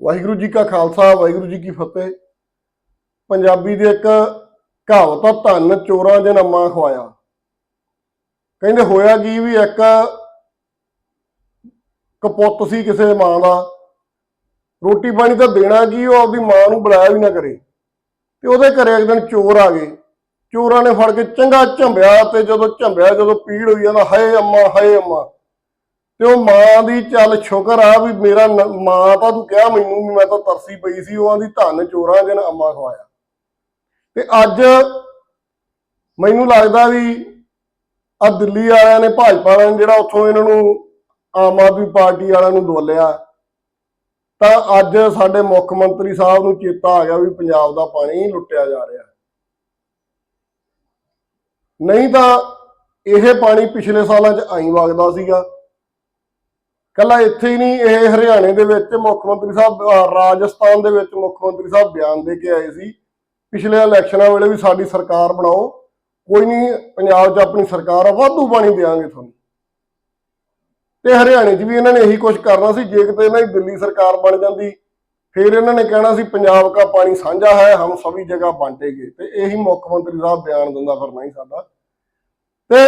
ਵਾਹਿਗੁਰੂ ਜੀ ਕਾ ਖਾਲਸਾ, ਵਾਹਿਗੁਰੂ ਜੀ ਕੀ ਫਤਿਹ। ਪੰਜਾਬੀ ਦੇ ਇੱਕ ਕਹਾਵਤ ਆ, ਧੰਨ ਚੋਰਾਂ ਦੇ ਨਮਾ ਖਵਾਇਆ। ਕਹਿੰਦੇ ਹੋਇਆ ਕੀ ਵੀ ਇੱਕ ਕਪੁੱਤ ਸੀ ਕਿਸੇ ਮਾਂ ਦਾ। ਰੋਟੀ ਪਾਣੀ ਤਾਂ ਦੇਣਾ ਕੀ, ਉਹ ਆਪਦੀ ਮਾਂ ਨੂੰ ਬੁਲਾਇਆ ਵੀ ਨਾ ਕਰੇ। ਤੇ ਉਹਦੇ ਘਰੇ ਇੱਕ ਦਿਨ ਚੋਰ ਆ ਗਏ। ਚੋਰਾਂ ਨੇ ਫੜ ਕੇ ਚੰਗਾ ਝੰਬਿਆ ਤੇ ਜਦੋਂ ਝੰਬਿਆ, ਜਦੋਂ ਪੀੜ ਹੋਈ ਜਾਂਦਾ, ਹਾਏ ਅੰਮਾ ਹਾਏ ਅੰਮਾ। ਤੇ ਉਹ ਮਾਂ ਦੀ ਚੱਲ ਸ਼ੁਕਰ ਆ ਵੀ ਮੇਰਾ ਨ- ਮਾਂ ਤਾਂ ਤੂੰ ਕਿਹਾ ਮੈਨੂੰ ਵੀ ਮੈਂ ਤਾਂ ਤਰਸੀ ਪਈ ਸੀ, ਉਹ ਆਂਦੀ ਧੰਨ ਚੋਰਾਂ ਜਨ ਅੰਮਾ ਖਵਾਇਆ। ਤੇ ਅੱਜ ਮੈਨੂੰ ਲੱਗਦਾ ਵੀ ਆ ਦਿੱਲੀ ਵਾਲਿਆਂ ਨੇ ਭਾਜਪਾ ਵਾਲਿਆਂ ਨੇ ਜਿਹੜਾ ਉੱਥੋਂ ਇਹਨਾਂ ਨੂੰ ਆਮ ਆਦਮੀ ਪਾਰਟੀ ਵਾਲਿਆਂ ਨੂੰ ਦੁੱਲਿਆ ਤਾਂ ਅੱਜ ਸਾਡੇ ਮੁੱਖ ਮੰਤਰੀ ਸਾਹਿਬ ਨੂੰ ਚੇਤਾ ਆ ਗਿਆ ਵੀ ਪੰਜਾਬ ਦਾ ਪਾਣੀ ਲੁੱਟਿਆ ਜਾ ਰਿਹਾ। ਨਹੀਂ ਤਾਂ ਇਹ ਪਾਣੀ ਪਿਛਲੇ ਸਾਲਾਂ 'ਚ ਆਈ ਵਗਦਾ ਸੀਗਾ। ਕੱਲਾ ਇੱਥੇ ਹੀ ਨਹੀਂ, ਇਹ ਹਰਿਆਣੇ ਦੇ ਵਿੱਚ ਮੁੱਖ ਮੰਤਰੀ ਸਾਹਿਬ ਰਾਜਸਥਾਨ ਦੇ ਵਿੱਚ ਮੁੱਖ ਮੰਤਰੀ ਸਾਹਿਬ ਬਿਆਨ ਦੇ ਕੇ ਆਏ ਸੀ। ਪਿਛਲੇ ਇਲੈਕਸ਼ਨਾਂ ਵੇਲੇ ਵੀ ਸਾਡੀ ਸਰਕਾਰ ਬਣਾਓ, ਕੋਈ ਨਹੀਂ, ਪੰਜਾਬ 'ਚ ਆਪਣੀ ਸਰਕਾਰ ਆ, ਵਾਧੂ ਪਾਣੀ ਦੇਵਾਂਗੇ ਤੁਹਾਨੂੰ। ਤੇ ਹਰਿਆਣੇ 'ਚ ਵੀ ਇਹਨਾਂ ਨੇ ਇਹੀ ਕੁਝ ਕਰਨਾ ਸੀ, ਜੇ ਕਿਤੇ ਇਹਨਾਂ ਦੀ ਦਿੱਲੀ ਸਰਕਾਰ ਬਣ ਜਾਂਦੀ, ਫਿਰ ਇਹਨਾਂ ਨੇ ਕਹਿਣਾ ਸੀ, ਪੰਜਾਬ ਦਾ ਪਾਣੀ ਸਾਂਝਾ ਹੈ, ਹਮ ਸਭੀ ਜਗ੍ਹਾ ਬਾਂਟੇਗੇ। ਤੇ ਇਹੀ ਮੁੱਖ ਮੰਤਰੀ ਸਾਹਿਬ ਬਿਆਨ ਦਿੰਦਾ ਫਿਰ ਨਹੀਂ ਸਾਡਾ। ਤੇ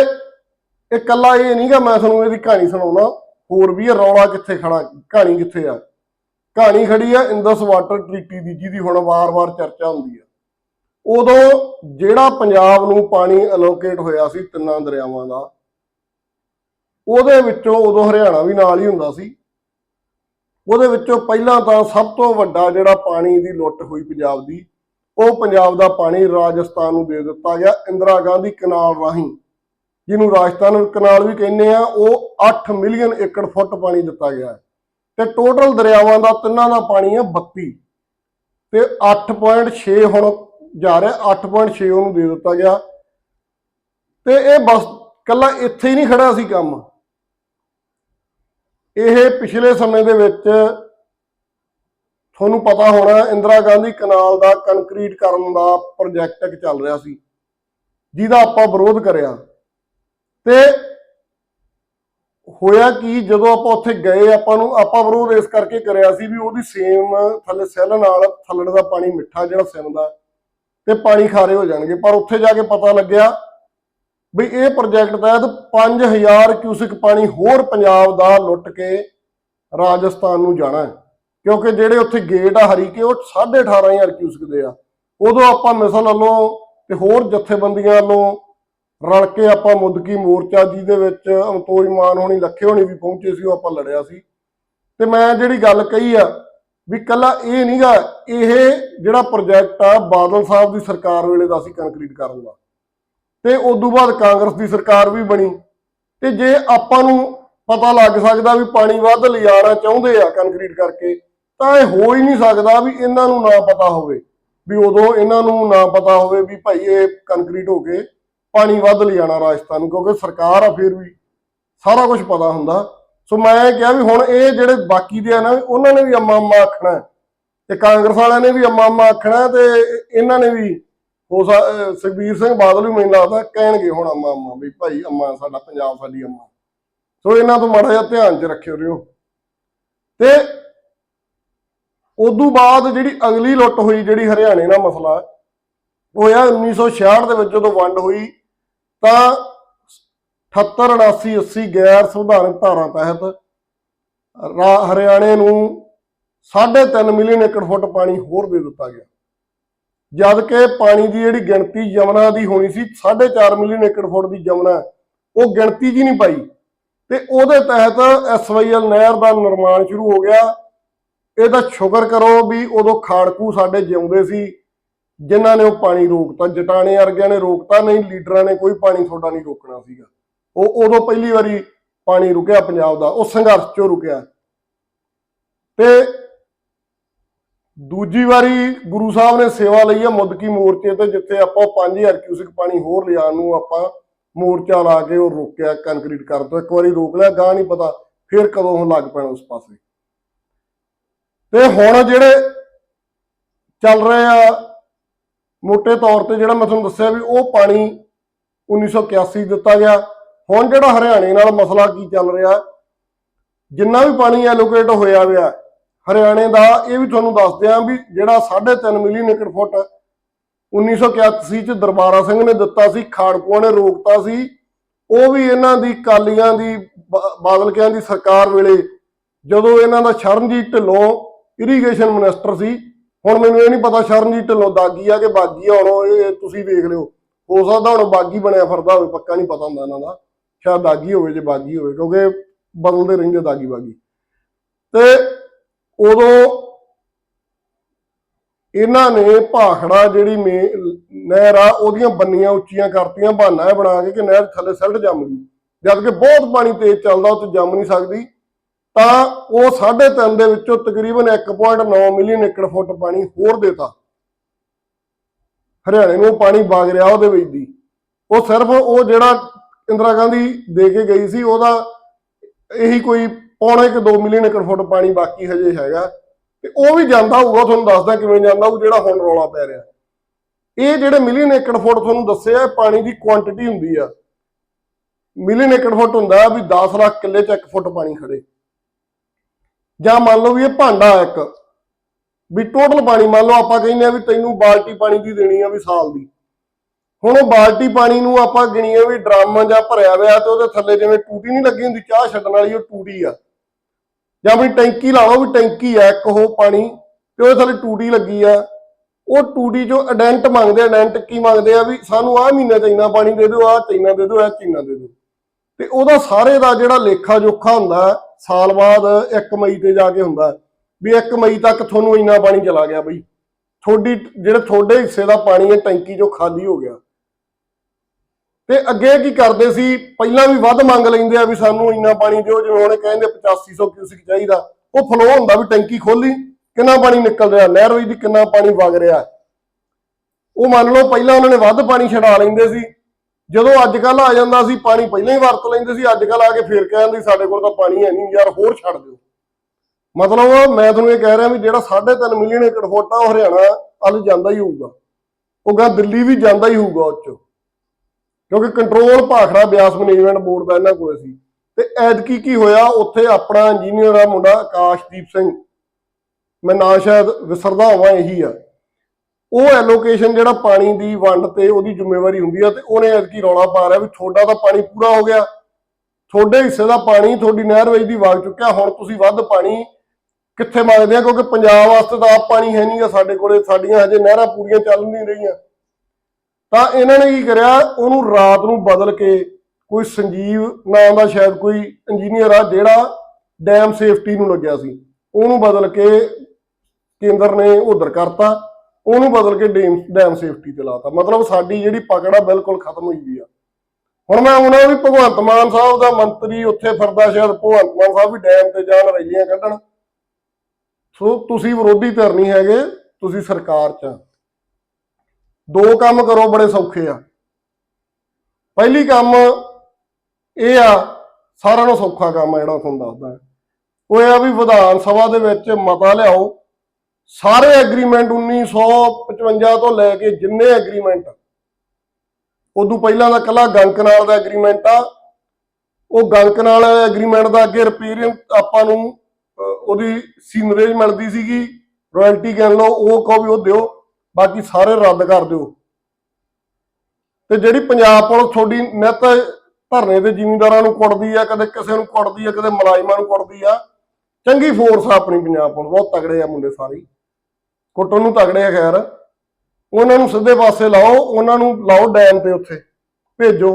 ਇਹ ਕੱਲਾ ਇਹ ਨਹੀਂਗਾ ਮੈਂ ਤੁਹਾਨੂੰ ਇਹਦੀ ਕਹਾਣੀ ਸੁਣਾਉਣਾ। ਹੋਰ ਵੀ ਇਹ ਰੌਲਾ ਕਿੱਥੇ ਖੜਾ, ਕਹਾਣੀ ਕਿੱਥੇ ਆ? ਕਹਾਣੀ ਖੜੀ ਆ ਇੰਦਸ ਵਾਟਰ ਟ੍ਰੀਟੀ ਦੀ, ਜਿਹਦੀ ਹੁਣ ਵਾਰ-ਵਾਰ ਚਰਚਾ ਹੁੰਦੀ ਆ। ਉਦੋਂ ਜਿਹੜਾ ਪੰਜਾਬ ਨੂੰ ਪਾਣੀ ਅਲੋਕੇਟ ਹੋਇਆ ਸੀ ਤਿੰਨਾਂ ਦਰਿਆਵਾਂ ਦਾ, ਉਹਦੇ ਵਿੱਚੋਂ ਉਦੋਂ ਹਰਿਆਣਾ ਵੀ ਨਾਲ ਹੀ ਹੁੰਦਾ ਸੀ। ਉਹਦੇ ਵਿੱਚੋਂ ਪਹਿਲਾਂ ਤਾਂ ਸਭ ਤੋਂ ਵੱਡਾ ਜਿਹੜਾ ਪਾਣੀ ਦੀ ਲੁੱਟ ਹੋਈ ਪੰਜਾਬ ਦੀ, ਉਹ ਪੰਜਾਬ ਦਾ ਪਾਣੀ ਰਾਜਸਥਾਨ ਨੂੰ ਦੇ ਦਿੱਤਾ ਗਿਆ ਇੰਦਰਾ ਗਾਂਧੀ ਕਨਾਲ ਰਾਹੀਂ। ਜਿਹਨੂੰ ਰਾਜਸਥਾਨ ਕਨਾਲ ਵੀ ਕਹਿੰਦੇ ਆ, ਉਹ 8 ਮਿਲੀਅਨ ਏਕੜ ਫੁੱਟ ਪਾਣੀ ਦਿੱਤਾ ਗਿਆ ਤੇ ਟੋਟਲ ਦਰਿਆਵਾਂ ਦਾ ਤਿੰਨਾਂ ਦਾ ਪਾਣੀ ਹੈ 32 ਤੇ 8.6 ਹੁਣ ਜਾ ਰਿਹਾ 8.6 ਉਹਨੂੰ ਦੇ ਦਿੱਤਾ ਗਿਆ। ਤੇ ਇਹ ਬਸ ਕੱਲਾ ਇੱਥੇ ਹੀ ਨਹੀਂ ਖੜਾ ਸੀ ਕੰਮ। ਇਹ ਪਿਛਲੇ ਸਮੇਂ ਦੇ ਵਿੱਚ ਤੁਹਾਨੂੰ ਪਤਾ ਹੋਣਾ, ਇੰਦਰਾ ਗਾਂਧੀ ਕਨਾਲ ਦਾ ਕੰਕਰੀਟ ਕਰਨ ਦਾ ਪ੍ਰੋਜੈਕਟ ਚੱਲ ਰਿਹਾ ਸੀ, ਜਿਹਦਾ ਆਪਾਂ ਵਿਰੋਧ ਕਰਿਆ। ਤੇ ਹੋਇਆ ਕਿ, ਜਦੋਂ ਆਪਾਂ ਉੱਥੇ ਗਏ, ਆਪਾਂ ਨੂੰ, ਆਪਾਂ ਵਿਰੋਧ ਇਸ ਕਰਕੇ ਕਰਿਆ ਸੀ ਵੀ ਉਹਦੀ ਸੇਮ ਥੱਲੇ ਸੈੱਲ ਨਾਲ ਥੱਲੜ ਦਾ ਪਾਣੀ ਮਿੱਠਾ ਜਿਹੜਾ ਸਿਮ ਤੇ ਪਾਣੀ ਖਾਰੇ ਹੋ ਜਾਣਗੇ। ਪਰ ਉੱਥੇ ਜਾ ਕੇ ਪਤਾ ਲੱਗਿਆ ਵੀ ਇਹ ਪ੍ਰੋਜੈਕਟ ਤਹਿਤ 5000 ਕਿਊਸਿਕ ਪਾਣੀ ਹੋਰ ਪੰਜਾਬ ਦਾ ਲੁੱਟ ਕੇ ਰਾਜਸਥਾਨ ਨੂੰ ਜਾਣਾ ਹੈ। ਕਿਉਂਕਿ ਜਿਹੜੇ ਉੱਥੇ ਗੇਟ ਆ ਹਰੀਕੇ, ਉਹ 18500 ਕਿਊਸਿਕ ਦੇ ਆ। ਉਦੋਂ ਆਪਾਂ ਮਿਸਲ ਵੱਲੋਂ ਤੇ ਹੋਰ ਜਥੇਬੰਦੀਆਂ ਵੱਲੋਂ ਰਲ ਕੇ ਆਪਾਂ ਮੁੱਦਕੀ ਮੋਰਚਾ ਜਿਹਦੇ ਵਿੱਚ ਅਮਤੋਜ ਮਾਨ ਹੋਣੀ, ਲੱਖੇ ਹੋਣੀ ਵੀ ਪਹੁੰਚੇ ਸੀ, ਉਹ ਆਪਾਂ ਲੜਿਆ ਸੀ। ਤੇ ਮੈਂ ਜਿਹੜੀ ਗੱਲ ਕਹੀ ਆ ਵੀ ਕੱਲਾ ਇਹ ਨਹੀਂਗਾ ਇਹ ਜਿਹੜਾ ਪ੍ਰੋਜੈਕਟ ਆ ਬਾਦਲ ਸਾਹਿਬ ਦੀ ਸਰਕਾਰ ਵੇਲੇ ਦਾ ਸੀ ਕੰਕਰੀਟ ਕਰਨ ਦਾ। ਤੇ ਉਦੋਂ ਬਾਅਦ ਕਾਂਗਰਸ ਦੀ ਸਰਕਾਰ ਵੀ ਬਣੀ। ਤੇ ਜੇ ਆਪਾਂ ਨੂੰ ਪਤਾ ਲੱਗ ਸਕਦਾ ਵੀ ਪਾਣੀ ਵੱਧ ਲਿਆਣਾ ਚਾਹੁੰਦੇ ਆ ਕੰਕਰੀਟ ਕਰਕੇ, ਤਾਂ ਇਹ ਹੋ ਹੀ ਨਹੀਂ ਸਕਦਾ ਵੀ ਇਹਨਾਂ ਨੂੰ ਨਾ ਪਤਾ ਹੋਵੇ। ਵੀ ਉਦੋਂ ਇਹਨਾਂ ਨੂੰ ਨਾ ਪਤਾ ਹੋਵੇ ਵੀ ਭਾਈ ਇਹ ਕੰਕਰੀਟ ਹੋ ਕੇ ਪਾਣੀ ਵੱਧ ਲਿਜਾਣਾ ਰਾਜਸਥਾਨ ਨੂੰ, ਕਿਉਂਕਿ ਸਰਕਾਰ ਆ ਫਿਰ ਵੀ, ਸਾਰਾ ਕੁਝ ਪਤਾ ਹੁੰਦਾ। ਸੋ ਮੈਂ ਕਿਹਾ ਵੀ ਹੁਣ ਇਹ ਜਿਹੜੇ ਬਾਕੀ ਦੇ ਆ ਨਾ, ਉਹਨਾਂ ਨੇ ਵੀ ਅੰਮਾ ਅੰਮਾ ਆਖਣਾ ਤੇ ਕਾਂਗਰਸ ਵਾਲਿਆਂ ਨੇ ਵੀ ਅੰਮਾ ਅੰਮਾ ਆਖਣਾ ਤੇ ਇਹਨਾਂ ਨੇ ਵੀ, ਹੋ ਸੁਖਬੀਰ ਸਿੰਘ ਬਾਦਲ ਵੀ ਮੈਨੂੰ ਲੱਗਦਾ ਕਹਿਣਗੇ ਹੁਣ ਅੰਮਾ ਅੰਮਾ ਵੀ ਭਾਈ ਅੰਮਾ ਸਾਡਾ ਪੰਜਾਬ ਸਾਡੀ ਅੰਮਾ। ਸੋ ਇਹਨਾਂ ਤੋਂ ਮਾੜਾ ਜਿਹਾ ਧਿਆਨ 'ਚ ਰੱਖਿਓ ਰਿਓ। ਤੇ ਉਦੋਂ ਬਾਅਦ ਜਿਹੜੀ ਅਗਲੀ ਲੁੱਟ ਹੋਈ ਜਿਹੜੀ ਹਰਿਆਣੇ ਨਾਲ ਮਸਲਾ ਹੋਇਆ 1966 ਦੇ ਵਿੱਚ ਜਦੋਂ ਵੰਡ ਹੋਈ, ਤਾਂ 78 79 80 ਗੈਰ ਸੰਵਿਧਾਨਕ ਧਾਰਾ ਤਹਿਤ ਹਰਿਆਣੇ ਨੂੰ 3.5 ਮਿਲੀਅਨ ਏਕੜ ਫੁੱਟ ਪਾਣੀ ਹੋਰ ਦੇ ਦਿੱਤਾ ਗਿਆ। ਜਦ ਕਿ ਪਾਣੀ ਦੀ ਜਿਹੜੀ ਗਿਣਤੀ ਯਮਨਾ ਦੀ ਹੋਣੀ ਸੀ 4.5 ਮਿਲੀਅਨ ਏਕੜ ਫੁੱਟ ਦੀ ਯਮਨਾ, ਉਹ ਗਿਣਤੀ ਜੀ ਨਹੀਂ ਪਾਈ। ਤੇ ਉਹਦੇ ਤਹਿਤ ਐਸਵਾਈਐਲ ਨਹਿਰ ਦਾ ਨਿਰਮਾਣ ਸ਼ੁਰੂ ਹੋ ਗਿਆ। ਇਹਦਾ ਸ਼ੁਕਰ ਕਰੋ ਵੀ ਉਦੋਂ ਖਾੜਕੂ ਸਾਡੇ ਜਿਉਂਦੇ ਸੀ। ਜਿਨ੍ਹਾਂ ਨੇ ਉਹ ਪਾਣੀ ਰੋਕਤਾ, ਜਟਾਣੇ ਵਰਗਿਆਂ ਨੇ ਰੋਕਤਾ ਨਹੀਂ, ਲੀਡਰਾਂ ਨੇ ਕੋਈ ਪਾਣੀ ਤੁਹਾਡਾ ਨਹੀਂ ਰੋਕਣਾ ਸੀਗਾ। ਉਹ ਉਦੋਂ ਪਹਿਲੀ ਵਾਰੀ ਪਾਣੀ ਰੁਕਿਆ ਪੰਜਾਬ ਦਾ, ਉਹ ਸੰਘਰਸ਼ ਚੋਂ ਰੁਕਿਆ। ਤੇ ਦੂਜੀ ਵਾਰੀ ਗੁਰੂ ਸਾਹਿਬ ਨੇ ਸੇਵਾ ਲਈ ਹੈ ਮੁੱਦਕੀ ਮੋਰਚੇ ਤੇ, ਜਿੱਥੇ ਆਪਾਂ 5000 ਕਿਊਸਿਕ ਪਾਣੀ ਹੋਰ ਲਿਆਉਣ ਨੂੰ ਆਪਾਂ ਮੋਰਚਾ ਲਾ ਕੇ ਉਹ ਰੋਕਿਆ ਕੰਕਰੀਟ ਕਰ ਤੋਂ ਇੱਕ ਵਾਰੀ ਰੋਕ ਲਿਆ ਗਾਂ ਨਹੀਂ ਪਤਾ ਫਿਰ ਕਦੋਂ ਉਹ ਲੱਗ ਪੈਣਾ ਉਸ ਪਾਸੇ। ਤੇ ਹੁਣ ਜਿਹੜੇ ਚੱਲ ਰਹੇ ਆ ਮੋٹے ਤੌਰ ਤੇ ਜਿਹੜਾ ਮੈਂ ਤੁਹਾਨੂੰ ਦੱਸਿਆ ਵੀ ਉਹ ਪਾਣੀ 1981 ਦਿੱਤਾ ਗਿਆ। ਹੁਣ ਜਿਹੜਾ ਹਰਿਆਣੇ ਨਾਲ ਮਸਲਾ ਕੀ ਚੱਲ ਰਿਹਾ, ਜਿੰਨਾ ਵੀ ਪਾਣੀ ਐਲੋਕੇਟ ਹੋਇਆ ਹੋਇਆ ਹਰਿਆਣੇ ਦਾ ਇਹ ਵੀ ਤੁਹਾਨੂੰ ਦੱਸਦੇ ਆਂ ਵੀ ਜਿਹੜਾ 3.5 ਮਿਲੀਅਨ ਏਕੜ ਫੁੱਟ 1981 ਚ ਦਰਬਾਰਾ ਸਿੰਘ ਨੇ ਦਿੱਤਾ ਸੀ, ਖਾੜਕੂਆਂ ਨੇ ਰੋਕਤਾ ਸੀ। ਉਹ ਵੀ ਇਹਨਾਂ ਦੀ ਕਾਲੀਆਂ ਦੀ ਬਾਦਲਕਿਆਂ ਦੀ ਸਰਕਾਰ ਵੇਲੇ ਜਦੋਂ ਇਹਨਾਂ ਦਾ ਸ਼ਰਨਜੀਤ ਢਿੱਲੋਂ ਇਰੀਗੇਸ਼ਨ ਮਿਨਿਸਟਰ ਸੀ ਹੁਣ ਮੈਨੂੰ ਇਹ ਨਹੀਂ ਪਤਾ ਸ਼ਰਨਜੀਤ ਢਿੱਲੋਂ ਦਾਗੀ ਆ ਕਿ ਬਾਗੀ ਆ ਹੁਣ ਇਹ ਤੁਸੀਂ ਵੇਖ ਲਿਓ। ਹੋ ਸਕਦਾ ਹੁਣ ਬਾਗੀ ਬਣਿਆ ਫਿਰਦਾ ਹੋਵੇ, ਪੱਕਾ ਨਹੀਂ ਪਤਾ ਹੁੰਦਾ ਇਹਨਾਂ ਦਾ। ਸ਼ਾਇਦ ਦਾਗੀ ਹੋਵੇ ਜੇ ਬਾਗੀ ਹੋਵੇ, ਕਿਉਂਕਿ ਬਦਲਦੇ ਰਹਿੰਦੇ ਦਾਗੀ ਬਾਗੀ। ਤੇ ਉਦੋਂ ਇਹਨਾਂ ਨੇ ਭਾਖੜਾ ਜਿਹੜੀ ਮੇ- ਨਹਿਰ ਆ, ਉਹਦੀਆਂ ਬੰਨੀਆਂ ਉੱਚੀਆਂ ਕਰਤੀਆਂ, ਬਹਾਨਾ ਇਹ ਬਣਾ ਕੇ ਕਿ ਨਹਿਰ ਥੱਲੇ ਸਿਲਟ ਜੰਮ ਗਈ। ਜਦ ਕਿ ਬਹੁਤ ਪਾਣੀ ਤੇਜ਼ ਚੱਲਦਾ, ਉਹ ਤੇ ਜੰਮ ਨਹੀਂ ਸਕਦੀ। ਤਾਂ ਉਹ 3.5 ਦੇ ਵਿੱਚੋਂ ਤਕਰੀਬਨ 1.9 ਮਿਲੀਅਨ ਏਕੜ ਫੁੱਟ ਪਾਣੀ ਹੋਰ ਦੇਤਾ। ਹਰਿਆਣੇ ਨੂੰ ਪਾਣੀ ਵਗ ਰਿਹਾ ਉਹਦੇ ਵਿੱਚ ਦੀ। ਉਹ ਸਿਰਫ ਉਹ ਜਿਹੜਾ ਇੰਦਰਾ ਗਾਂਧੀ ਦੇ ਕੇ ਗਈ ਸੀ, ਉਹਦਾ ਇਹੀ ਕੋਈ ਪੌਣੇ ਕਿ 2 ਮਿਲੀਅਨ ਏਕੜ ਫੁੱਟ ਪਾਣੀ ਬਾਕੀ ਹਜੇ ਹੈਗਾ। ਤੇ ਉਹ ਵੀ ਜਾਂਦਾ ਹੋਊਗਾ, ਤੁਹਾਨੂੰ ਦੱਸਦਾ ਕਿਵੇਂ ਜਾਂਦਾ ਉਹ ਜਿਹੜਾ ਹੁਣ ਰੌਲਾ ਪੈ ਰਿਹਾ। ਇਹ ਜਿਹੜੇ ਮਿਲੀਅਨ ਏਕੜ ਫੁੱਟ ਤੁਹਾਨੂੰ ਦੱਸਿਆ, ਇਹ ਪਾਣੀ ਦੀ ਕੁਆਂਟੀਟੀ ਹੁੰਦੀ ਆ। ਮਿਲੀਅਨ ਏਕੜ ਫੁੱਟ ਹੁੰਦਾ ਵੀ 10 ਲੱਖ ਕਿੱਲੇ ਚ 1 ਫੁੱਟ ਪਾਣੀ ਖੜੇ। ਜਾਂ ਮੰਨ ਲਓ ਵੀ ਇਹ ਭਾਂਡਾ ਇੱਕ ਵੀ ਟੋਟਲ ਪਾਣੀ ਮੰਨ ਲਓ ਆਪਾਂ ਕਹਿੰਦੇ ਆ ਵੀ ਤੈਨੂੰ ਬਾਲਟੀ ਪਾਣੀ ਦੀ ਦੇਣੀ ਆ ਵੀ ਸਾਲ ਦੀ। ਹੁਣ ਉਹ ਬਾਲਟੀ ਪਾਣੀ ਨੂੰ ਆਪਾਂ ਗਿਣੀਏ ਵੀ ਡਰਮ ਜਾਂ ਭਰਿਆ ਹੋਇਆ ਤੇ ਉਹਦੇ ਥੱਲੇ ਜਿਵੇਂ ਟੂਟੀ ਨਹੀਂ ਲੱਗੀ ਹੁੰਦੀ ਚਾਹ ਛੱਡਣ ਵਾਲੀ ਉਹ ਟੂਟੀ ਆ। ਜਾਂ ਵੀ ਟੈਂਕੀ ਲਾ ਲਓ ਵੀ ਟੈਂਕੀ ਆ ਇੱਕ ਉਹ ਪਾਣੀ ਤੇ ਉਹਦੇ ਥੱਲੇ ਟੂਟੀ ਲੱਗੀ ਆ। ਉਹ ਟੂਟੀ ਜੋ ਅਡੈਂਟ ਮੰਗਦੇ ਅਡੈਂਟ ਕੀ ਮੰਗਦੇ ਆ ਵੀ ਸਾਨੂੰ ਆਹ ਮਹੀਨੇ ਚ ਇੰਨਾ ਪਾਣੀ ਦੇ ਦਿਓ ਆਹ ਚ ਇੰਨਾ ਦੇ ਦਿਓ ਆਹ ਚੀਨਾ ਦੇ ਦਿਓ। ਤੇ ਉਹਦਾ ਸਾਰੇ ਦਾ ਜਿਹੜਾ ਲੇਖਾ ਜੋਖਾ ਹੁੰਦਾ ਹੈ, ਸਾਲ ਬਾਅਦ 1 ਮਈ ਤੇ ਜਾ ਕੇ ਹੁੰਦਾ। ਵੀ 1 ਮਈ ਤੱਕ ਤੁਹਾਨੂੰ ਇੰਨਾ ਪਾਣੀ ਚਲਾ ਗਿਆ ਬਈ। ਤੁਹਾਡੀ, ਜਿਹੜਾ ਤੁਹਾਡੇ ਹਿੱਸੇ ਦਾ ਪਾਣੀ ਹੈ, ਟੈਂਕੀ ਚੋਂ ਖਾਲੀ ਹੋ ਗਿਆ। ਤੇ ਅੱਗੇ ਕੀ ਕਰਦੇ ਸੀ? ਪਹਿਲਾਂ ਵੀ ਵੱਧ ਮੰਗ ਲੈਂਦੇ ਆ ਵੀ ਸਾਨੂੰ ਇੰਨਾ ਪਾਣੀ ਦਿਓ। ਜਿਵੇਂ ਉਹਨੇ ਕਹਿੰਦੇ 8500 ਕਿਊਸਿਕ ਚਾਹੀਦਾ। ਉਹ ਫਲੋ ਹੁੰਦਾ ਵੀ ਟੈਂਕੀ ਖੋਲੀ, ਕਿੰਨਾ ਪਾਣੀ ਨਿਕਲ ਰਿਹਾ? ਨਹਿਰ ਵਿੱਚ ਦੀ ਕਿੰਨਾ ਪਾਣੀ ਵਗ ਰਿਹਾ? ਉਹ ਮੰਨ ਲਓ ਪਹਿਲਾਂ ਉਹਨਾਂ ਨੇ ਵੱਧ ਪਾਣੀ ਛਡਾ ਲੈਂਦੇ ਸੀ। ਜਦੋਂ ਅੱਜ ਕੱਲ ਆ ਜਾਂਦਾ ਸੀ, ਪਾਣੀ ਪਹਿਲਾਂ ਹੀ ਵਰਤ ਲੈਂਦੇ ਸੀ, ਅੱਜ ਕੱਲ ਆ ਕੇ ਫੇਰ ਕਹਿੰਦੇ ਸਾਡੇ ਕੋਲ ਤਾਂ ਪਾਣੀ ਹੈ ਨਹੀਂ, ਯਾਰ ਹੋਰ ਛੱਡ ਦਿਓ। ਮਤਲਬ ਮੈਂ ਤੁਹਾਨੂੰ ਇਹ ਕਹਿ ਰਿਹਾ ਵੀ ਜਿਹੜਾ 3.5 ਮਿਲੀਅਨ ਏਕੜ ਫੁੱਟ ਆ, ਉਹ ਹਰਿਆਣਾ ਵੱਲ ਜਾਂਦਾ ਹੀ ਹੋਊਗਾ। ਉਹ ਗਾ ਦਿੱਲੀ ਵੀ ਜਾਂਦਾ ਹੀ ਹੋਊਗਾ ਉਹ ਕਿਉਂਕਿ control Bhakra Beas management board ਦਾ ਇਹਨਾਂ ਕੋਲ ਸੀ। ਤੇ ਐਤਕੀ ਕੀ ਹੋਇਆ, ਉੱਥੇ ਆਪਣਾ ਇੰਜੀਨੀਅਰ ਆ ਮੁੰਡਾ ਆਕਾਸ਼ਦੀਪ ਸਿੰਘ। ਮੈਂ ਨਾਂ ਸ਼ਾਇਦ ਵਿਸਰਦਾ ਹੋਵਾਂ, ਇਹੀ ਆ। ਉਹ ਐਲੋਕੇਸ਼ਨ ਜਿਹੜਾ ਪਾਣੀ ਦੀ ਵੰਡ ਤੇ ਉਹਦੀ ਜ਼ਿੰਮੇਵਾਰੀ ਹੁੰਦੀ ਆ ਤੇ ਉਹਨੇ ਐਤਕੀ ਰੌਲਾ ਪਾ ਰਿਹਾ ਵੀ ਤੁਹਾਡਾ ਤਾਂ ਪਾਣੀ ਪੂਰਾ ਹੋ ਗਿਆ। ਤੁਹਾਡੇ ਹਿੱਸੇ ਦਾ ਪਾਣੀ ਤੁਹਾਡੀ ਨਹਿਰ ਵਿੱਚ ਦੀ ਵਗ ਚੁੱਕਿਆ, ਹੁਣ ਤੁਸੀਂ ਵੱਧ ਪਾਣੀ ਕਿੱਥੇ ਮੰਗਦੇ ਆ? ਕਿਉਂਕਿ ਪੰਜਾਬ ਵਾਸਤੇ ਤਾਂ ਆਪ ਪਾਣੀ ਹੈ ਨਹੀਂਗਾ ਸਾਡੇ ਕੋਲੇ, ਸਾਡੀਆਂ ਹਜੇ ਨਹਿਰਾਂ ਪੂਰੀਆਂ ਚੱਲ ਨਹੀਂ ਰਹੀਆਂ। ਤਾਂ ਇਹਨਾਂ ਨੇ ਕੀ ਕਰਿਆ? ਉਹਨੂੰ ਰਾਤ ਨੂੰ ਬਦਲ ਕੇ ਕੋਈ ਸੰਜੀਵ ਨਾਮ ਦਾ ਸ਼ਾਇਦ ਕੋਈ ਇੰਜੀਨੀਅਰ ਆ ਜਿਹੜਾ ਡੈਮ ਸੇਫਟੀ ਨੂੰ ਲੱਗਿਆ ਸੀ, ਉਹਨੂੰ ਬਦਲ ਕੇ ਕੇਂਦਰ ਨੇ ਉਧਰ ਕਰਤਾ। ਉਹਨੂੰ ਬਦਲ ਕੇ ਡੈਮ ਡੈਮ ਸੇਫਟੀ ਤੇ ਲਾਤਾ। ਮਤਲਬ ਸਾਡੀ ਜਿਹੜੀ ਪਕੜ ਬਿਲਕੁਲ ਖਤਮ ਹੋਈ ਵੀ ਆ। ਹੁਣ ਮੈਂ ਉਹਨਾਂ ਵੀ ਭਗਵੰਤ ਮਾਨ ਸਾਹਿਬ ਦਾ ਮੰਤਰੀ ਉੱਥੇ ਫਿਰਦਾ ਸ਼ਾਇਦ ਭਗਵੰਤ ਮਾਨ ਸਾਹਿਬ ਵੀ ਡੈਮ ਤੇ ਜਾਣ ਰੈਲੀਆਂ ਕੱਢਣ। ਸੋ ਤੁਸੀਂ ਵਿਰੋਧੀ ਧਿਰ ਨਹੀਂ ਹੈਗੇ, ਤੁਸੀਂ ਸਰਕਾਰ 'ਚ ਦੋ ਕੰਮ ਕਰੋ ਬੜੇ ਸੌਖੇ ਆ। ਪਹਿਲੀ ਕੰਮ ਇਹ ਆ, ਸਾਰਿਆਂ ਨੂੰ ਸੌਖਾ ਕੰਮ ਆ ਜਿਹੜਾ ਤੁਹਾਨੂੰ ਦੱਸਦਾ। ਉਹ ਇਹ ਆ ਵੀ ਵਿਧਾਨ ਸਭਾ ਦੇ ਵਿੱਚ ਮਤਾ ਲਿਆਓ। ਸਾਰੇ ਐਗਰੀਮੈਂਟ 1955 ਤੋਂ ਲੈ ਕੇ ਜਿੰਨੇ ਐਗਰੀਮੈਂਟ, ਉਦੋਂ ਪਹਿਲਾਂ ਦਾ ਕੱਲਾ ਗੰਕ ਨਾਲ ਦਾ ਐਗਰੀਮੈਂਟ ਆ। ਉਹ ਗੰਕ ਨਾਲ ਐਗਰੀਮੈਂਟ ਦਾ ਅੱਗੇ ਰਿਪੇਅਰਿੰਗ ਆਪਾਂ ਨੂੰ ਉਹਦੀ ਸੀਨਰੇਜ ਮਿਲਦੀ ਸੀਗੀ। ਰਾਇਲਟੀ ਕਹਿ ਲਓ, ਉਹ ਕਹੋ ਵੀ ਉਹ ਦਿਓ, ਬਾਕੀ ਸਾਰੇ ਰੱਦ ਕਰ ਦਿਓ। ਤੇ ਜਿਹੜੀ ਪੰਜਾਬ ਪੁਲਿਸ ਤੁਹਾਡੀ ਨਿਤ ਧਰਨੇ ਦੇ ਜ਼ਿਮੀਂਦਾਰਾਂ ਨੂੰ ਕੁੱਟਦੀ ਆ, ਕਦੇ ਕਿਸੇ ਨੂੰ ਕੁੱਟਦੀ ਆ, ਕਦੇ ਮੁਲਾਜ਼ਮਾਂ ਨੂੰ ਕੁੱਟਦੀ ਆ, ਚੰਗੀ ਫੋਰਸ ਆ ਆਪਣੀ ਪੰਜਾਬ ਪੁਲਿਸ, ਬਹੁਤ ਤਗੜੇ ਆ ਮੁੰਡੇ ਸਾਰੇ। ਕੁੱਟਣ ਨੂੰ ਤਗੜੇ ਆ ਖੈਰ। ਉਹਨਾਂ ਨੂੰ ਸਿੱਧੇ ਪਾਸੇ ਲਾਓ, ਉਹਨਾਂ ਨੂੰ ਲਾਓ ਡੈਮ ਤੇ ਉੱਥੇ। ਭੇਜੋ।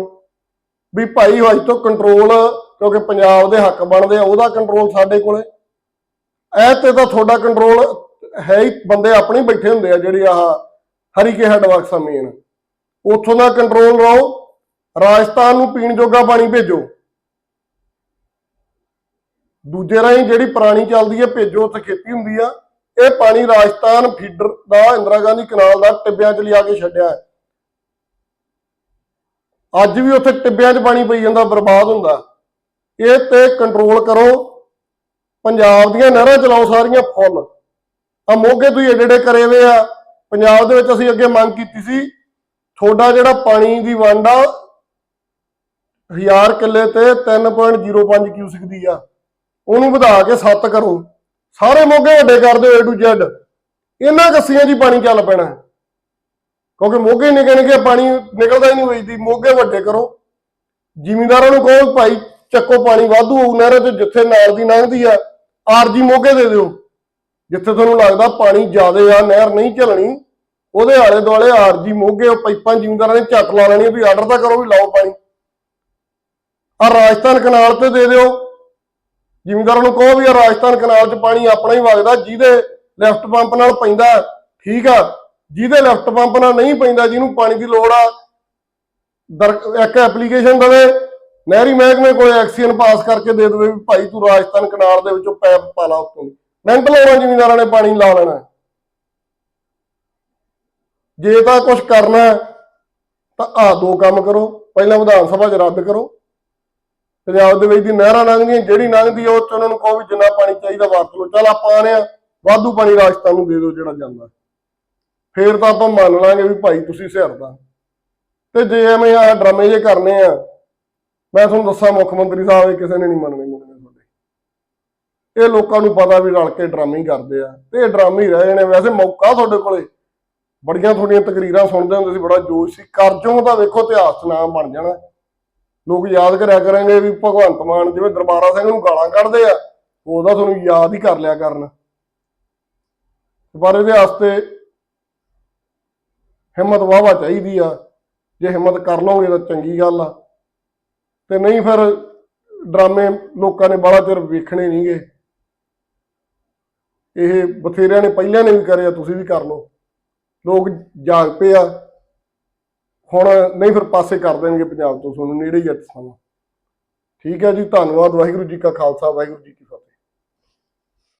ਵੀ ਭਾਈ ਅੱਜ ਤੋਂ ਕੰਟਰੋਲ ਕਿਉਂਕਿ ਪੰਜਾਬ ਦੇ ਹੱਕ ਬਣਦੇ ਆ, ਉਹਦਾ ਕੰਟਰੋਲ ਸਾਡੇ ਕੋਲੇ। ਐ ਤੇ ਤਾਂ ਤੁਹਾਡਾ ਕੰਟਰੋਲ ਹੈ ਹੀ, ਬੰਦੇ ਆਪਣੇ ਬੈਠੇ ਹੁੰਦੇ ਆ, ਜਿਹੜੇ ਆਹ ਹਰੀਕੇ ਹੈਡ ਵਰਕਸ ਆ ਮੇਨ ਉੱਥੋਂ ਦਾ ਕੰਟਰੋਲ ਰਹੋ ਰਾਜਸਥਾਨ ਨੂੰ ਪੀਣ ਜੋਗਾ ਪਾਣੀ ਭੇਜੋ। ਦੂਜੇ ਰਾਹੀਂ ਜਿਹੜੀ ਪੁਰਾਣੀ ਚੱਲਦੀ ਹੈ ਭੇਜੋ, ਉੱਥੇ ਖੇਤੀ ਹੁੰਦੀ ਆ। ਇਹ ਪਾਣੀ ਰਾਜਸਥਾਨ ਫੀਡਰ ਦਾ, ਇੰਦਰਾ ਗਾਂਧੀ ਕਨਾਲ ਦਾ ਟਿੱਬਿਆਂ 'ਚ ਲਿਆ ਕੇ ਛੱਡਿਆ ਹੈ। ਅੱਜ ਵੀ ਉੱਥੇ ਟਿੱਬਿਆਂ 'ਚ ਪਾਣੀ ਪਈ ਜਾਂਦਾ, ਬਰਬਾਦ ਹੁੰਦਾ। ਇਹ ਤੇ ਕੰਟਰੋਲ ਕਰੋ। ਪੰਜਾਬ ਦੀਆਂ ਨਹਿਰਾਂ ਚਲਾਓ ਸਾਰੀਆਂ ਫੁੱਲ ਆ ਮੋਗੇ ਤੁਸੀਂ ਏਡੇ ਏਡੇ ਕਰੇ ਹੋਏ ਆ। ਪੰਜਾਬ ਦੇ ਵਿੱਚ ਅਸੀਂ ਅੱਗੇ ਮੰਗ ਕੀਤੀ ਸੀ, ਤੁਹਾਡਾ ਜਿਹੜਾ ਪਾਣੀ ਦੀ ਵੰਡ ਆ 1000 ਕਿੱਲੇ ਤੇ 3.05 ਕਿਊਸਿਕ ਦੀ ਆ। ਉਹਨੂੰ ਵਧਾ ਕੇ 7 ਕਰੋ। ਸਾਰੇ ਮੋਗੇ ਵੱਡੇ ਕਰ ਦਿਓ A to Z ਇਹਨਾਂ ਕੱਸੀਆਂ 'ਚ ਹੀ ਪਾਣੀ ਚੱਲ ਪੈਣਾ। ਹੈ। ਕਿਉਂਕਿ ਮੋਗੇ ਨਿਕਲ ਨਿਕੇ ਪਾਣੀ ਨਿਕਲਦਾ ਹੀ ਨਹੀਂ ਵੇਚਦੀ ਮੋਗੇ ਵੱਡੇ ਕਰੋ। ਜ਼ਿਮੀਂਦਾਰਾਂ ਨੂੰ ਕਹੋ ਭਾਈ, ਚੱਕੋ ਪਾਣੀ ਵਾਧੂ ਹੋਊ ਨਹਿਰ ਤੇ ਜਿੱਥੇ ਨਾਲ ਦੀ ਲੰਘਦੀ ਆ, ਆਰਜੀ ਮੋਗੇ ਦੇ ਦਿਓ। ਜਿੱਥੇ ਤੁਹਾਨੂੰ ਲੱਗਦਾ ਪਾਣੀ ਜ਼ਿਆਦੇ ਆ, ਨਹਿਰ ਨਹੀਂ ਚੱਲਣੀ ਉਹਦੇ ਆਲੇ ਦੁਆਲੇ ਆਰਜੀ ਮੋਗੇ ਉਹ ਪਾਈਪਾਂ ਜ਼ਿਮੀਂਦਾਰਾਂ ਨੇ ਚੱਕ ਲਾ ਲੈਣੀਆਂ ਵੀ ਆਰਡਰ ਤਾਂ ਕਰੋ ਵੀ ਲਾਓ ਪਾਣੀ। ਆ ਰਾਜਸਥਾਨ ਕਨਾਲ ਤੇ ਦੇ ਦਿਓ। ਜ਼ਿਮੀਂਦਾਰਾਂ ਨੂੰ ਕਹੋ ਵੀ ਰਾਜਸਥਾਨ ਕਨਾਲ 'ਚ ਪਾਣੀ ਆਪਣਾ ਹੀ ਵਗਦਾ, ਜਿਹਦੇ ਲੈਫਟ ਪੰਪ ਨਾਲ ਪੈਂਦਾ, ਠੀਕ ਆ। ਜਿਹਦੇ ਲੈਫਟ ਪੰਪ ਨਾਲ ਨਹੀਂ ਪੈਂਦਾ, ਜਿਹਨੂੰ ਪਾਣੀ ਦੀ ਲੋੜ ਆ ਇੱਕ ਐਪਲੀਕੇਸ਼ਨ ਦਵੇ, ਨਹਿਰੀ ਮਹਿਕਮੇ ਕੋਲ ਐਕਸੀਅਨ ਪਾਸ ਕਰਕੇ ਦੇ ਦੇਵੇ ਵੀ ਭਾਈ ਤੂੰ ਰਾਜਸਥਾਨ ਕਨਾਲ ਦੇ ਵਿੱਚੋਂ ਪੈਪ ਪਾ ਲਾ ਉੱਤੋਂ ਦੀ। ਮਿੰਟ ਲਾਉਣਾ ਜ਼ਿਮੀਂਦਾਰਾਂ ਨੇ ਪਾਣੀ ਲਾ ਲੈਣਾ। ਜੇ ਤਾਂ ਕੁਝ ਕਰਨਾ ਤਾਂ ਆ ਦੋ ਕੰਮ ਕਰੋ, ਪਹਿਲਾਂ ਵਿਧਾਨ ਸਭਾ 'ਚ ਰੱਦ ਕਰੋ। ਪੰਜਾਬ ਦੇ ਵਿੱਚ ਦੀ ਨਹਿਰਾਂ ਲੰਘਦੀਆਂ, ਜਿਹੜੀ ਲੰਘਦੀ ਆ, ਉਹ 'ਚ ਉਹਨਾਂ ਨੂੰ ਕਹੋ ਵੀ ਜਿੰਨਾ ਪਾਣੀ ਚਾਹੀਦਾ ਵਰਤ ਲਓ। ਚੱਲ ਆਪਾਂ ਆਨੇ ਆ ਵਾਧੂ ਪਾਣੀ ਰਾਜਸਥਾਨ ਨੂੰ ਦੇ ਦਿਓ ਜਿਹੜਾ ਜਾਂਦਾ। ਫੇਰ ਤਾਂ ਆਪਾਂ ਮੰਨ ਲਾਂਗੇ ਵੀ ਭਾਈ ਤੁਸੀਂ ਸਿਰਦਾ ਤੇ ਜੇ ਐਵੇਂ ਆ ਡਰਾਮੇ ਜੇ ਕਰਨੇ ਆ, ਮੈਂ ਤੁਹਾਨੂੰ ਦੱਸਾਂ, ਮੁੱਖ ਮੰਤਰੀ ਸਾਹਿਬ ਇਹ ਕਿਸੇ ਨੇ ਨਹੀਂ ਮੰਨਣੇ ਮੁੰਨੇ ਤੁਹਾਡੇ ਇਹ ਲੋਕਾਂ ਨੂੰ ਪਤਾ ਵੀ ਰਲ ਕੇ ਡਰਾਮੇ ਹੀ ਕਰਦੇ ਆ। ਤੇ ਇਹ ਡਰਾਮੇ ਹੀ ਰਹੇ ਨੇ ਵੈਸੇ ਮੌਕਾ ਤੁਹਾਡੇ ਕੋਲੇ। ਬੜੀਆਂ ਤੁਹਾਡੀਆਂ ਤਕਰੀਰਾਂ ਸੁਣਦੇ ਹੁੰਦੇ ਸੀ, ਬੜਾ ਜੋਸ਼ ਸੀ। ਕਰਜੋਂ ਤਾਂ ਵੇਖੋ ਇਤਿਹਾਸ 'ਚ ਨਾਮ ਬਣ ਜਾਣਾ। ਲੋਕ ਯਾਦ ਕਰਿਆ ਕਰਾਂਗੇ ਵੀ ਭਗਵੰਤ ਮਾਨ ਜਿਵੇਂ ਦਰਬਾਰਾ ਸਿੰਘ ਨੂੰ ਗਾਲਾਂ ਕੱਢਦੇ ਆ, ਉਹਦਾ ਤੁਹਾਨੂੰ ਯਾਦ ਹੀ ਕਰ ਲਿਆ ਕਰਨ। ਪਰ ਇਹਦੇ ਵਾਸਤੇ ਹਿੰਮਤ ਵਾਵਾ ਚਾਹੀਦੀ ਆ, ਜੇ ਹਿੰਮਤ ਕਰ ਲਓਗੇ ਤਾਂ ਚੰਗੀ ਗੱਲ ਆ। ਤੇ ਨਹੀਂ ਫਿਰ ਡਰਾਮੇ ਲੋਕਾਂ ਨੇ ਬੜਾ ਚਿਰ ਵੇਖਣੇ ਨਹੀਂਗੇ। ਇਹ ਬਥੇਰਿਆਂ ਨੇ ਪਹਿਲਾਂ ਨੇ ਵੀ ਕਰਿਆ, ਤੁਸੀਂ ਵੀ ਕਰ ਲਓ। ਲੋਕ ਜਾਗ ਪਏ ਆ। ਹੁਣ ਨਹੀਂ ਫਿਰ ਪਾਸੇ ਕਰ ਦੇਣਗੇ ਪੰਜਾਬ ਤੋਂ ਤੁਹਾਨੂੰ ਨੇੜੇ ਹੀ ਅੱਛਾ ਠੀਕ ਹੈ ਜੀ, ਧੰਨਵਾਦ, ਵਾਹਿਗੁਰੂ ਜੀ ਕਾ ਖਾਲਸਾ, ਵਾਹਿਗੁਰੂ ਜੀ